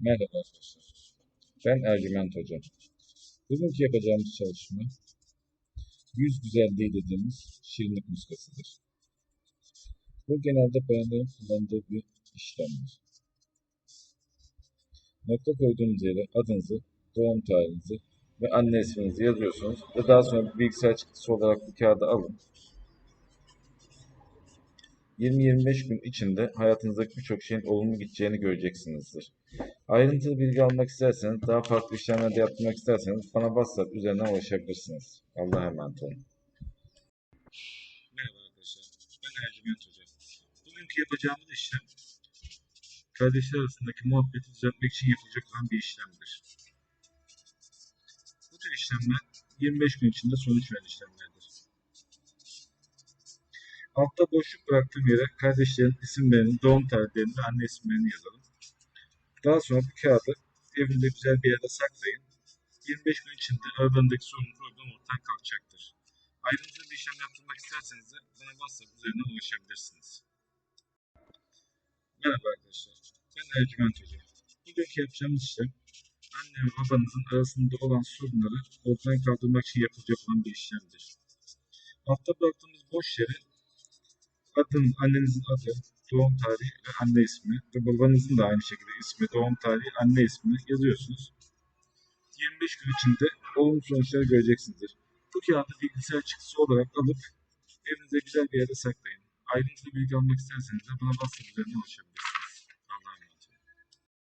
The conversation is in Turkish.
Merhaba. Ben Ercüment Hoca. Bugünkü yapacağımız çalışma yüz güzelliği dediğimiz şirinlik muskasıdır. Bu genelde bayanların kullandığı bir işlemdir. Nokta koyduğunuz yere adınızı, doğum tarihinizi ve anne isminizi yazıyorsunuz ve daha sonra bir bilgisayar çıktısı olarak bu kağıdı alın. 20-25 gün içinde hayatınızdaki birçok şeyin olumlu gideceğini göreceksinizdir. Ayrıntılı bilgi almak isterseniz, daha farklı işlemler de yaptırmak isterseniz bana WhatsApp üzerinden ulaşabilirsiniz. Allah'a emanet olun. Merhaba arkadaşlar, ben Ercüment Hoca. Bugünkü yapacağımız işlem, kardeşler arasındaki muhabbeti düzeltmek için yapılacak olan bir işlemdir. Bu tür işlemler 25 gün içinde sonuç veren işlemlerdir. Altta boşluk bıraktığım yere kardeşlerin isimlerini, doğum tarihlerini anne isimlerini yazalım. Daha sonra bu kağıdı evinizde güzel bir yerde saklayın. 25 gün içinde aralarındaki sorun problem ortadan kalkacaktır. Ayrıntılı bir işlem yaptırmak isterseniz de bana WhatsApp üzerinden ulaşabilirsiniz. Merhaba arkadaşlar. Ben Ercüment Hoca. Bugünkü yapacağımız işlem anne ve babanızın arasında olan sorunları ortadan kaldırmak için yapılacak olan bir işlemdir. Altta bıraktığımız boş yere adın, annenizin adı, doğum tarihi ve anne ismi ve babanızın da aynı şekilde ismi, doğum tarihi, anne ismi yazıyorsunuz. 25 gün içinde olumlu sonuçları göreceksinizdir. Bu kağıdı bilgisayar çıktısı olarak alıp evinizde güzel bir yerde saklayın. Ayrıntılı bilgi almak isterseniz de bana WhatsApp üzerinden ulaşabilirsiniz.